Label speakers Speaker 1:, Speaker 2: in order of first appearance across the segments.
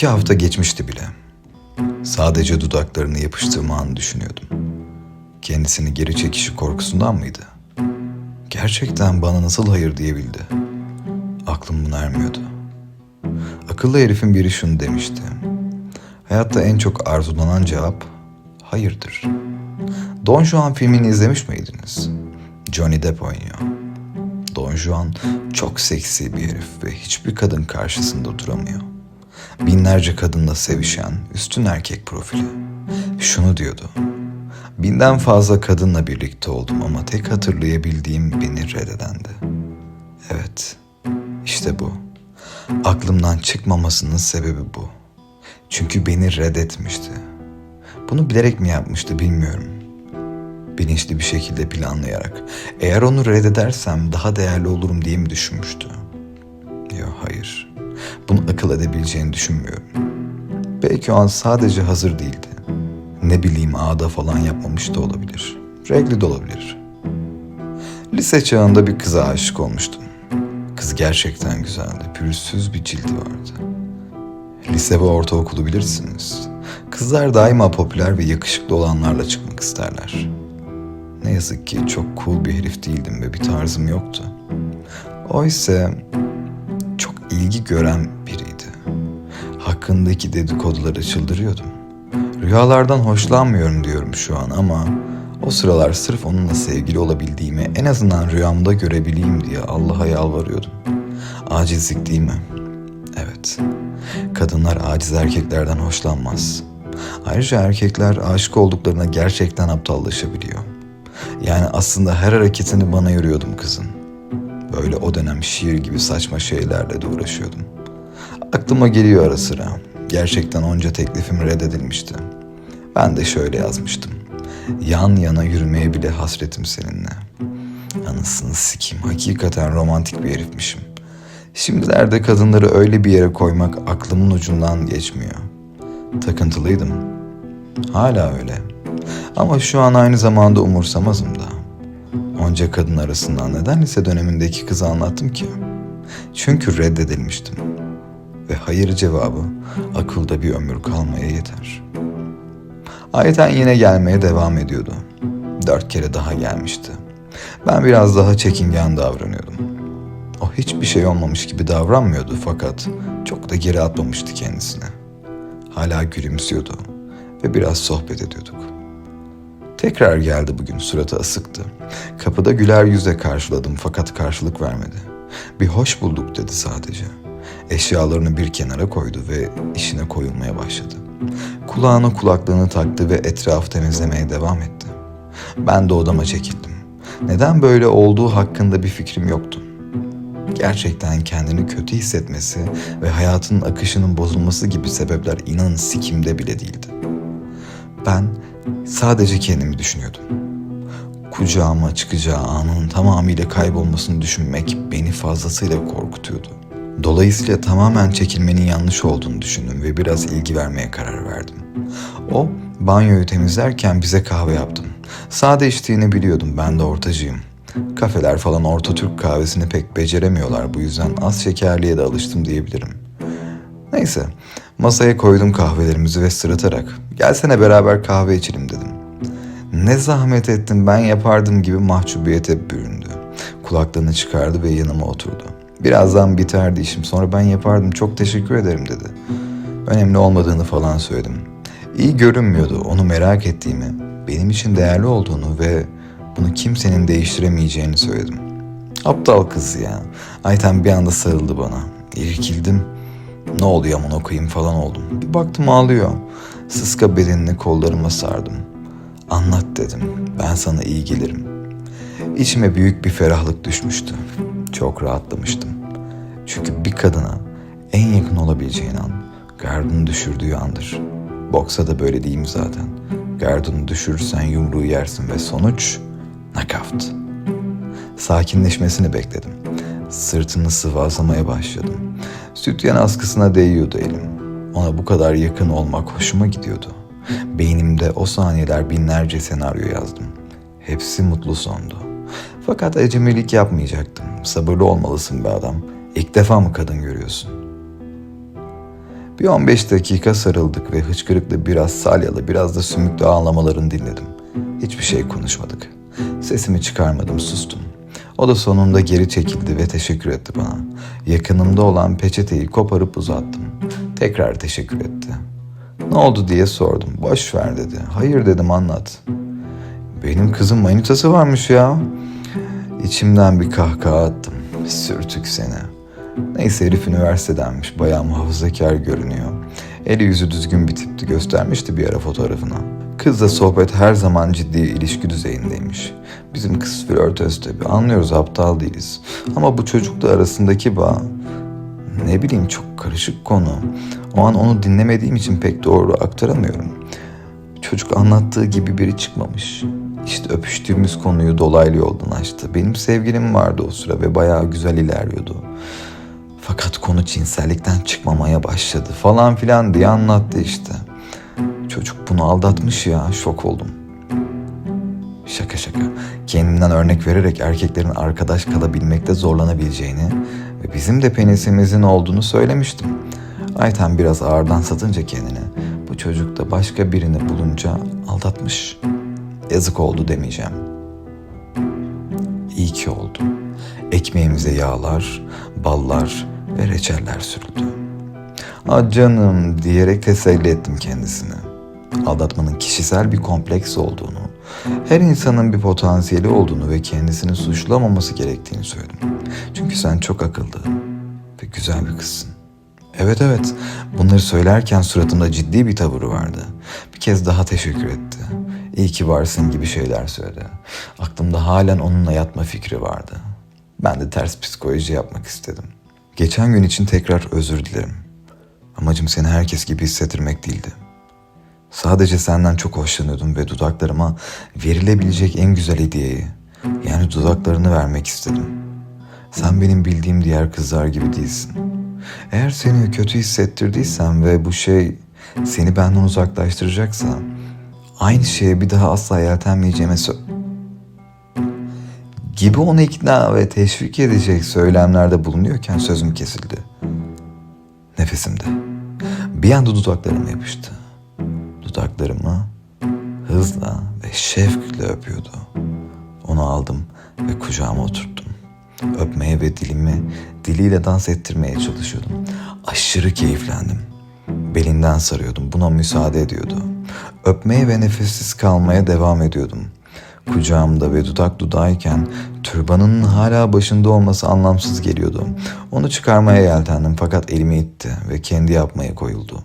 Speaker 1: İki hafta geçmişti bile. Sadece dudaklarını yapıştığım anı düşünüyordum. Kendisini geri çekişi korkusundan mıydı? Gerçekten bana nasıl hayır diyebildi? Aklım buna ermiyordu. Akıllı herifin biri şunu demişti. Hayatta en çok arzulanan cevap hayırdır. Don Juan filmini izlemiş miydiniz? Johnny Depp oynuyor. Don Juan çok seksi bir herif ve hiçbir kadın karşısında duramıyor. Binlerce kadınla sevişen üstün erkek profili. Şunu diyordu. Binden fazla kadınla birlikte oldum ama tek hatırlayabildiğim beni reddedendi. Evet, işte bu. Aklımdan çıkmamasının sebebi bu. Çünkü beni reddetmişti. Bunu bilerek mi yapmıştı bilmiyorum. Bilinçli bir şekilde planlayarak. Eğer onu reddedersem daha değerli olurum diye mi düşünmüştü? Yok hayır. Bunu akıl edebileceğini düşünmüyorum. Belki o an sadece hazır değildi. Ne bileyim ağda falan yapmamış da olabilir. Regli de olabilir. Lise çağında bir kıza aşık olmuştum. Kız gerçekten güzeldi. Pürüzsüz bir cildi vardı. Lise ve ortaokulu bilirsiniz. Kızlar daima popüler ve yakışıklı olanlarla çıkmak isterler. Ne yazık ki çok cool bir herif değildim ve bir tarzım yoktu. Oysa ilgi gören biriydi. Hakkındaki dedikoduları çıldırıyordum. Rüyalardan hoşlanmıyorum diyorum şu an ama o sıralar sırf onunla sevgili olabildiğimi en azından rüyamda görebileyim diye Allah'a yalvarıyordum. Acizlik değil mi? Evet. Kadınlar aciz erkeklerden hoşlanmaz. Ayrıca erkekler aşık olduklarına gerçekten aptallaşabiliyor. Yani aslında her hareketini bana yoruyordum kızın. Böyle o dönem şiir gibi saçma şeylerle de uğraşıyordum. Aklıma geliyor ara sıra. Gerçekten onca teklifim reddedilmişti. Ben de şöyle yazmıştım. Yan yana yürümeye bile hasretim seninle. Anasını sikeyim. Hakikaten romantik bir herifmişim. Şimdilerde kadınları öyle bir yere koymak aklımın ucundan geçmiyor. Takıntılıydım. Hala öyle. Ama şu an aynı zamanda umursamazım da. Onca kadın arasından neden lise dönemindeki kızı anlattım ki? Çünkü reddedilmiştim. Ve hayır cevabı akılda bir ömür kalmaya yeter. Ayeten yine gelmeye devam ediyordu. Dört kere daha gelmişti. Ben biraz daha çekingen davranıyordum. O hiçbir şey olmamış gibi davranmıyordu fakat çok da geri atmamıştı kendisine. Hala gülümsüyordu ve biraz sohbet ediyorduk. Tekrar geldi bugün suratı asıktı. Kapıda güler yüzle karşıladım fakat karşılık vermedi. Bir hoş bulduk dedi sadece. Eşyalarını bir kenara koydu ve işine koyulmaya başladı. Kulağına kulaklığını taktı ve etrafı temizlemeye devam etti. Ben de odama çekildim. Neden böyle olduğu hakkında bir fikrim yoktu. Gerçekten kendini kötü hissetmesi ve hayatının akışının bozulması gibi sebepler inanın sikimde bile değildi. Ben sadece kendimi düşünüyordum. Kucağıma çıkacağı anın tamamıyla kaybolmasını düşünmek beni fazlasıyla korkutuyordu. Dolayısıyla tamamen çekilmenin yanlış olduğunu düşündüm ve biraz ilgi vermeye karar verdim. O banyoyu temizlerken bize kahve yaptım. Sade içtiğini biliyordum ben de ortacıyım. Kafeler falan Orta Türk kahvesini pek beceremiyorlar bu yüzden az şekerliye de alıştım diyebilirim. Neyse masaya koydum kahvelerimizi ve sırıtarak gelsene beraber kahve içelim dedim. Ne zahmet ettim ben yapardım gibi mahcubiyete büründü. Kulaklığını çıkardı ve yanıma oturdu. Birazdan biterdi işim sonra ben yapardım çok teşekkür ederim dedi. Önemli olmadığını falan söyledim. İyi görünmüyordu onu merak ettiğimi, benim için değerli olduğunu ve bunu kimsenin değiştiremeyeceğini söyledim. Aptal kız ya. Ayten bir anda sarıldı bana. İrkildim. Ne oluyor amına koyayım falan oldum. Bir baktım ağlıyor. Sıska bedenini kollarıma sardım. Anlat dedim. Ben sana iyi gelirim. İçime büyük bir ferahlık düşmüştü. Çok rahatlamıştım. Çünkü bir kadına en yakın olabileceğin an gardını düşürdüğü andır. Boksa da böyle diyeyim zaten. Gardını düşürürsen yumruğu yersin ve sonuç nakavt. Sakinleşmesini bekledim. Sırtını sıvazlamaya başladım. Sütyen askısına değiyordu elim. Ona bu kadar yakın olmak hoşuma gidiyordu. Beynimde o saniyeler binlerce senaryo yazdım. Hepsi mutlu sondu. Fakat acemilik yapmayacaktım. Sabırlı olmalısın be adam. İlk defa mı kadın görüyorsun? Bir 15 dakika sarıldık ve hıçkırıklı biraz salyalı biraz da sümüklü ağlamalarını dinledim. Hiçbir şey konuşmadık. Sesimi çıkarmadım sustum. O da sonunda geri çekildi ve teşekkür etti bana. Yakınımda olan peçeteyi koparıp uzattım. Tekrar teşekkür etti. Ne oldu diye sordum. Boş ver dedi. Hayır dedim anlat. Benim kızın manitası varmış ya. İçimden bir kahkaha attım. Sürtük seni. Neyse herif üniversitedenmiş. Bayağı muhafazakar görünüyor. Eli yüzü düzgün bir tipti. Göstermişti bir ara fotoğrafına. Kızla sohbet her zaman ciddi ilişki düzeyindeymiş. Bizim kız flörtöz tabii. Anlıyoruz aptal değiliz. Ama bu çocukla arasındaki bağ ne bileyim çok karışık konu. O an onu dinlemediğim için pek doğru aktaramıyorum. Çocuk anlattığı gibi biri çıkmamış. İşte öpüştüğümüz konuyu dolaylı yoldan açtı. Benim sevgilim vardı o sıra ve bayağı güzel ilerliyordu. Fakat konu cinsellikten çıkmamaya başladı falan filan diye anlattı işte. Çocuk bunu aldatmış ya şok oldum. Şaka şaka. Kendimden örnek vererek erkeklerin arkadaş kalabilmekte zorlanabileceğini ve bizim de penisimizin olduğunu söylemiştim. Ayten biraz ağırdan satınca kendini bu çocuk da başka birini bulunca aldatmış. Yazık oldu demeyeceğim. İyi ki oldu. Ekmeğimize yağlar, ballar ve reçeller sürüldü. Ah canım diyerek teselli ettim kendisini. Aldatmanın kişisel bir kompleks olduğunu, her insanın bir potansiyeli olduğunu ve kendisini suçlamaması gerektiğini söyledim. Çünkü sen çok akıllı ve güzel bir kızsın. Evet evet bunları söylerken suratımda ciddi bir tavırı vardı. Bir kez daha teşekkür etti. İyi ki varsın gibi şeyler söyledi. Aklımda halen onunla yatma fikri vardı. Ben de ters psikoloji yapmak istedim. Geçen gün için tekrar özür dilerim. Amacım seni herkes gibi hissettirmek değildi. Sadece senden çok hoşlanıyordum ve dudaklarıma verilebilecek en güzel hediyeyi, yani dudaklarını vermek istedim. Sen benim bildiğim diğer kızlar gibi değilsin. Eğer seni kötü hissettirdiysem ve bu şey seni benden uzaklaştıracaksa, aynı şeye bir daha asla yeltenmeyeceğime sö- gibi onu ikna ve teşvik edecek söylemlerde bulunuyorken sözüm kesildi. Nefesimde. Bir anda dudaklarıma yapıştı. Dudaklarımı hızla ve şevkle öpüyordu. Onu aldım ve kucağıma oturttum. Öpmeye ve dilimi diliyle dans ettirmeye çalışıyordum. Aşırı keyiflendim. Belinden sarıyordum. Buna müsaade ediyordu. Öpmeye ve nefessiz kalmaya devam ediyordum. Kucağımda ve dudak dudağıyken türbanının hala başında olması anlamsız geliyordu. Onu çıkarmaya yeltendim fakat elimi itti ve kendi yapmaya koyuldu.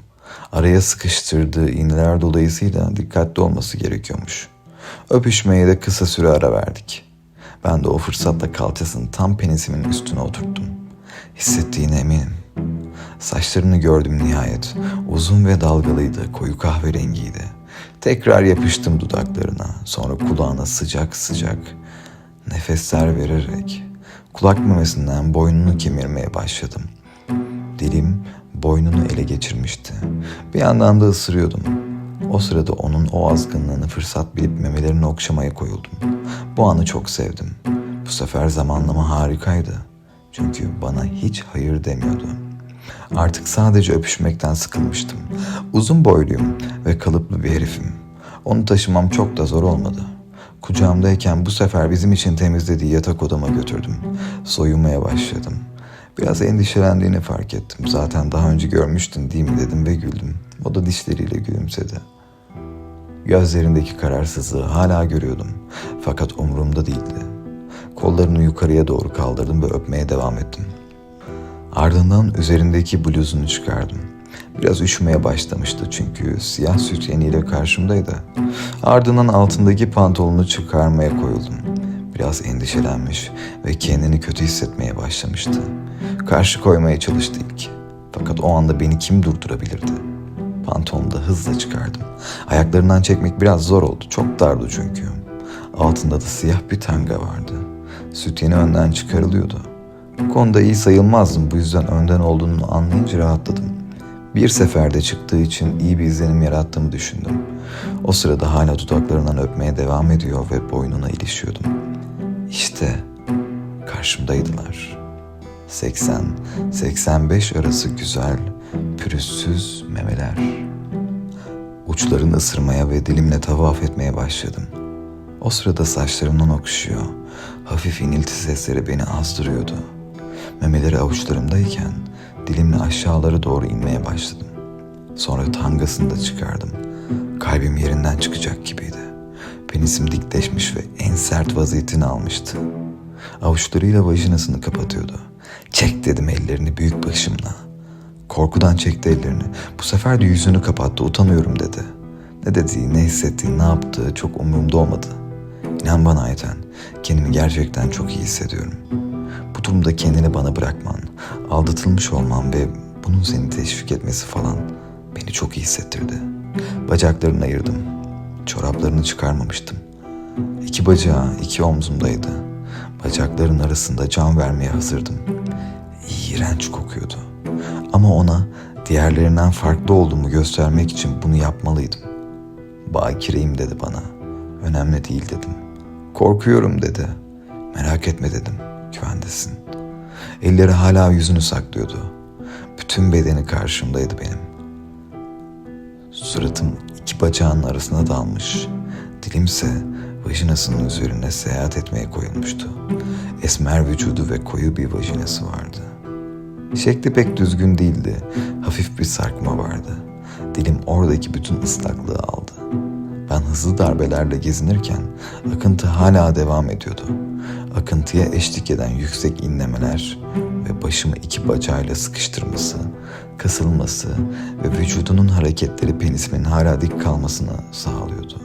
Speaker 1: Araya sıkıştırdığı iğneler dolayısıyla dikkatli olması gerekiyormuş. Öpüşmeye de kısa süre ara verdik. Ben de o fırsatla kalçasını tam penisimin üstüne oturttum. Hissettiğine eminim. Saçlarını gördüm nihayet. Uzun ve dalgalıydı, koyu kahverengiydi. Tekrar yapıştım dudaklarına, sonra kulağına sıcak sıcak nefesler vererek kulak memesinden boynunu kemirmeye başladım. Dilim boynunu ele geçirmişti. Bir yandan da ısırıyordum. O sırada onun o azgınlığını fırsat bilip memelerini okşamaya koyuldum. Bu anı çok sevdim. Bu sefer zamanlama harikaydı. Çünkü bana hiç hayır demiyordu. Artık sadece öpüşmekten sıkılmıştım. Uzun boyluyum ve kalıplı bir herifim. Onu taşımam çok da zor olmadı. Kucağımdayken bu sefer bizim için temizlediği yatak odama götürdüm. Soyunmaya başladım. Biraz endişelendiğini fark ettim. Zaten daha önce görmüştün değil mi dedim ve güldüm. O da dişleriyle gülümsedi. Gözlerindeki kararsızlığı hala görüyordum. Fakat umurumda değildi. Kollarını yukarıya doğru kaldırdım ve öpmeye devam ettim. Ardından üzerindeki bluzunu çıkardım. Biraz üşümeye başlamıştı çünkü siyah süt yeniyle karşımdaydı. Ardından altındaki pantolonu çıkarmaya koyuldum. Biraz endişelenmiş ve kendini kötü hissetmeye başlamıştı. Karşı koymaya çalıştı ilk. Fakat o anda beni kim durdurabilirdi? Pantolonu da hızla çıkardım. Ayaklarından çekmek biraz zor oldu. Çok dardı çünkü. Altında da siyah bir tanga vardı. Süt yeni önden çıkarılıyordu. Bu konuda iyi sayılmazdım. Bu yüzden önden olduğunu anlayınca rahatladım. Bir seferde çıktığı için iyi bir izlenim yarattığımı düşündüm. O sırada hala dudaklarından öpmeye devam ediyor ve boynuna ilişiyordum. İşte karşımdaydılar. 80-85 arası güzel pürüzsüz memeler. Uçlarını ısırmaya ve dilimle tavaf etmeye başladım. O sırada saçlarımdan okşuyor. Hafif inilti sesleri beni azdırıyordu. Memeleri avuçlarımdayken dilimle aşağılara doğru inmeye başladım. Sonra tangasını da çıkardım. Kalbim yerinden çıkacak gibiydi. Penisim dikleşmiş ve en sert vaziyetini almıştı. Avuçlarıyla vajinasını kapatıyordu. Çek dedim ellerini büyük başımla. Korkudan çekti ellerini. Bu sefer de yüzünü kapattı. Utanıyorum dedi. Ne dediği, ne hissettiği, ne yaptığı çok umurumda olmadı. İnan bana Ayten, kendimi gerçekten çok iyi hissediyorum. Bu durumda kendini bana bırakman, aldatılmış olman ve bunun seni teşvik etmesi falan beni çok iyi hissettirdi. Bacaklarını ayırdım. Çoraplarını çıkarmamıştım. İki bacağı iki omzumdaydı. Bacakların arasında can vermeye hazırdım. İğrenç kokuyordu. Ama ona diğerlerinden farklı olduğumu göstermek için bunu yapmalıydım. Bakireyim dedi bana. Önemli değil dedim. Korkuyorum dedi. Merak etme dedim. Güvendesin. Elleri hala yüzünü saklıyordu. Bütün bedeni karşımdaydı benim. Suratım iki bacağının arasına dalmış. Dilimse vajinasının üzerine seyahat etmeye koyulmuştu. Esmer vücudu ve koyu bir vajinası vardı. Şekli pek düzgün değildi. Hafif bir sarkma vardı. Dilim oradaki bütün ıslaklığı aldı. Ben hızlı darbelerle gezinirken akıntı hala devam ediyordu. Akıntıya eşlik eden yüksek inlemeler ve başımı iki bacağıyla sıkıştırması, kasılması ve vücudunun hareketleri penisimin hala dik kalmasını sağlıyordu.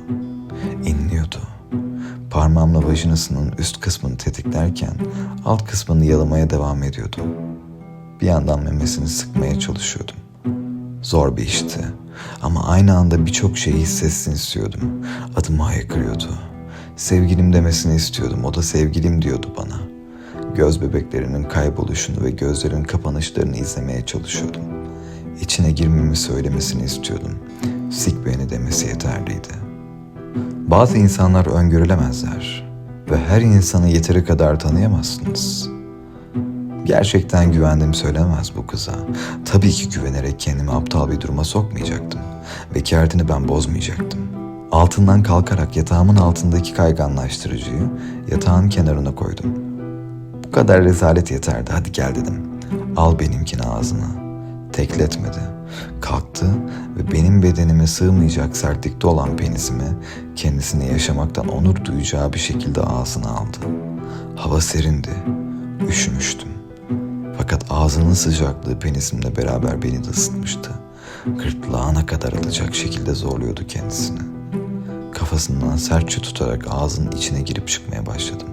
Speaker 1: İnliyordu. Parmağımla vajinasının üst kısmını tetiklerken alt kısmını yalamaya devam ediyordu. Bir yandan memesini sıkmaya çalışıyordum. Zor bir işti. Ama aynı anda birçok şeyi hissetsin istiyordum. Adımı haykırıyordu. Sevgilim demesini istiyordum. O da sevgilim diyordu bana. Göz bebeklerinin kayboluşunu ve gözlerin kapanışlarını izlemeye çalışıyordum. İçine girmemi söylemesini istiyordum. Sik beni demesi yeterliydi. Bazı insanlar öngörülemezler ve her insanı yeteri kadar tanıyamazsınız.'' Gerçekten güvendiğim söylemez bu kıza. Tabii ki güvenerek kendimi aptal bir duruma sokmayacaktım. Vekaletini ben bozmayacaktım. Altından kalkarak yatağımın altındaki kayganlaştırıcıyı yatağın kenarına koydum. Bu kadar rezalet yeterdi hadi gel dedim. Al benimkini ağzına. Tekletmedi. Kalktı ve benim bedenime sığmayacak sertlikte olan penisimi kendisini yaşamaktan onur duyacağı bir şekilde ağzına aldı. Hava serindi. Üşümüştüm. Fakat ağzının sıcaklığı penisimle beraber beni de ısıtmıştı. Gırtlağına kadar alacak şekilde zorluyordu kendisini. Kafasından sertçe tutarak ağzının içine girip çıkmaya başladım.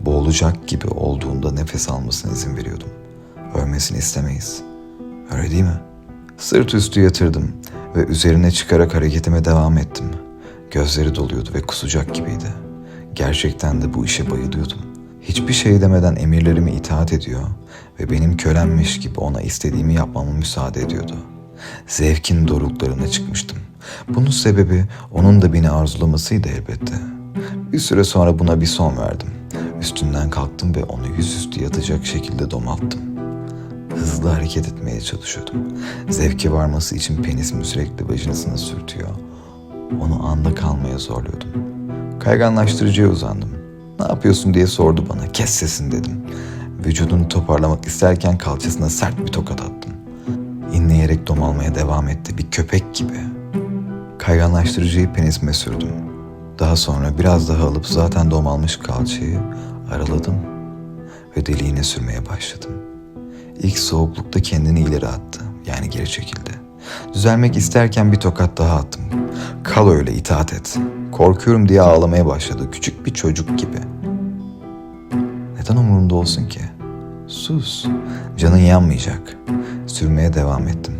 Speaker 1: Boğulacak gibi olduğunda nefes almasına izin veriyordum. Ölmesini istemeyiz. Öyle değil mi? Sırt üstü yatırdım ve üzerine çıkarak hareketime devam ettim. Gözleri doluyordu ve kusacak gibiydi. Gerçekten de bu işe bayılıyordum. Hiçbir şey demeden emirlerime itaat ediyor ve benim kölemmiş gibi ona istediğimi yapmama müsaade ediyordu. Zevkin doruklarına çıkmıştım. Bunun sebebi onun da beni arzulamasıydı elbette. Bir süre sonra buna bir son verdim. Üstünden kalktım ve onu yüzüstü yatacak şekilde domalttım. Hızlı hareket etmeye çalışıyordum. Zevke varması için penisimi sürekli vajinasına sürtüyor. Onu anda kalmaya zorluyordum. Kayganlaştırıcıya uzandım. Ne yapıyorsun diye sordu bana. Kes sesini dedim. Vücudunu toparlamak isterken kalçasına sert bir tokat attım. İnleyerek domalmaya devam etti bir köpek gibi. Kayganlaştırıcıyı penisime sürdüm. Daha sonra biraz daha alıp zaten domalmış kalçayı araladım ve deliğine sürmeye başladım. İlk soğuklukta kendini ileri attı. Yani geri çekildi. Düzelmek isterken bir tokat daha attım. Kal öyle itaat et. Korkuyorum diye ağlamaya başladı. Küçük bir çocuk gibi. Neden umurunda olsun ki? Sus. Canın yanmayacak. Sürmeye devam ettim.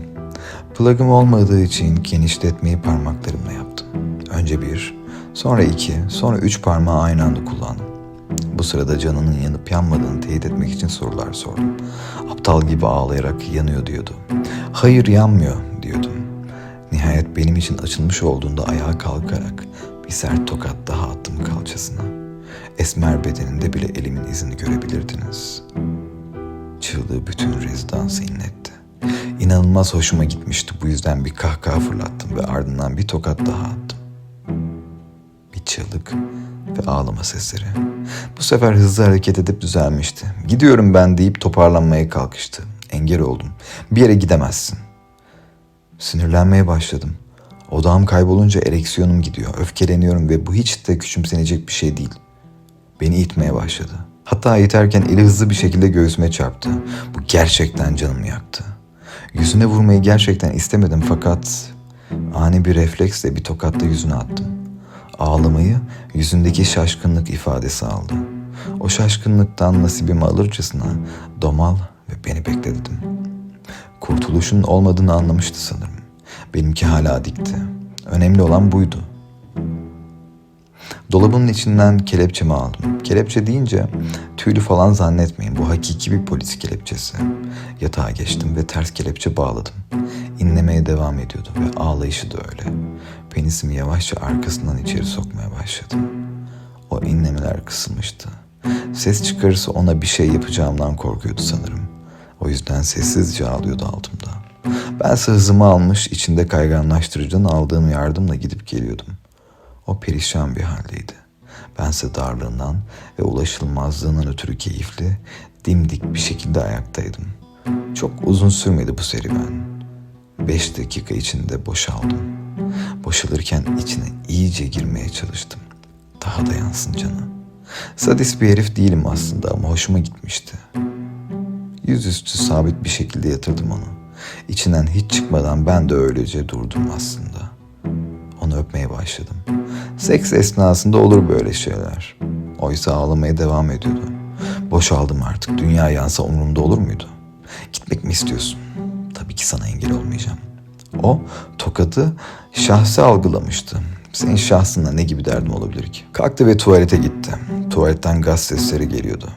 Speaker 1: Plug'ım olmadığı için genişletmeyi parmaklarımla yaptım. Önce bir, sonra iki, sonra üç parmağı aynı anda kullandım. Bu sırada canının yanıp yanmadığını teyit etmek için sorular sordum. Aptal gibi ağlayarak yanıyor diyordu. Hayır yanmıyor diyordum. Nihayet benim için açılmış olduğunda ayağa kalkarak bir sert tokat daha attım kalçasına. Esmer bedeninde bile elimin izini görebilirdiniz. Çığlığı bütün rezidansı inletti. İnanılmaz hoşuma gitmişti. Bu yüzden bir kahkaha fırlattım ve ardından bir tokat daha attım. Bir çığlık ve ağlama sesleri. Bu sefer hızlı hareket edip düzelmişti. Gidiyorum ben deyip toparlanmaya kalkıştı. Engel oldum. Bir yere gidemezsin. Sinirlenmeye başladım. Odağım kaybolunca ereksiyonum gidiyor. Öfkeleniyorum ve bu hiç de küçümsenecek bir şey değil. Beni itmeye başladı. Hatta iterken eli hızlı bir şekilde göğsüme çarptı. Bu gerçekten canımı yaktı. Yüzüne vurmayı gerçekten istemedim fakat ani bir refleksle bir tokatla yüzüne attım. Ağlamayı yüzündeki şaşkınlık ifadesi aldı. O şaşkınlıktan nasibimi alırcasına domal ve beni bekledim. Kurtuluşun olmadığını anlamıştı sanırım. Benimki hala dikti. Önemli olan buydu. Dolabının içinden kelepçemi aldım. Kelepçe deyince tüylü falan zannetmeyin. Bu hakiki bir polis kelepçesi. Yatağa geçtim ve ters kelepçe bağladım. İnlemeye devam ediyordu ve ağlayışı da öyle. Penisimi yavaşça arkasından içeri sokmaya başladım. O inlemeler kısılmıştı. Ses çıkarırsa ona bir şey yapacağımdan korkuyordu sanırım. O yüzden sessizce ağlıyordu altımda. Bense hızımı almış, içinde kayganlaştırıcının aldığım yardımla gidip geliyordum. O perişan bir haldeydi. Bense darlığından ve ulaşılmazlığından ötürü keyifli, dimdik bir şekilde ayaktaydım. Çok uzun sürmedi bu serüven. Beş dakika içinde boşaldım. Boşalırken içine iyice girmeye çalıştım. Daha da yansın canı. Sadist bir herif değilim aslında ama hoşuma gitmişti. Yüzüstü sabit bir şekilde yatırdım onu. İçinden hiç çıkmadan ben de öylece durdum aslında. Onu öpmeye başladım. Seks esnasında olur böyle şeyler. Oysa ağlamaya devam ediyordu. Boşaldım artık. Dünya yansa umurumda olur muydu? Gitmek mi istiyorsun? Tabii ki sana engel olmayacağım. O tokadı şahsi algılamıştı. Senin şahsında ne gibi derdim olabilir ki? Kalktı ve tuvalete gitti. Tuvaletten gaz sesleri geliyordu.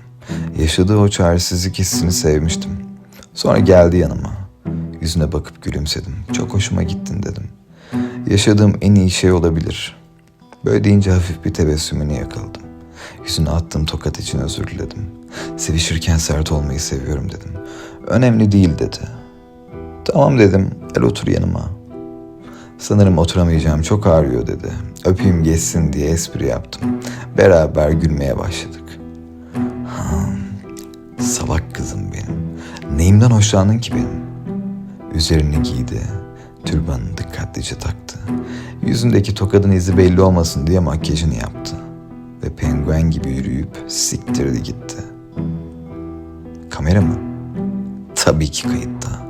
Speaker 1: Yaşadığı o çaresizlik hissini sevmiştim. Sonra geldi yanıma. Yüzüne bakıp gülümsedim. Çok hoşuma gittin dedim. Yaşadığım en iyi şey olabilir. Böyle deyince hafif bir tebessümünü yakaladım. Yüzüne attığım tokat için özür diledim. Sevişirken sert olmayı seviyorum dedim. Önemli değil dedi. Tamam dedim. Gel otur yanıma. Sanırım oturamayacağım çok ağrıyor dedi. Öpeyim geçsin diye espri yaptım. Beraber gülmeye başladık. Ha, salak kızım benim. Neyimden hoşlandın ki benim? Üzerini giydi. Türbanını dikkatlice taktı. Yüzündeki tokadın izi belli olmasın diye makyajını yaptı. Ve penguen gibi yürüyüp siktirdi gitti. Kamera mı? Tabii ki kayıtta.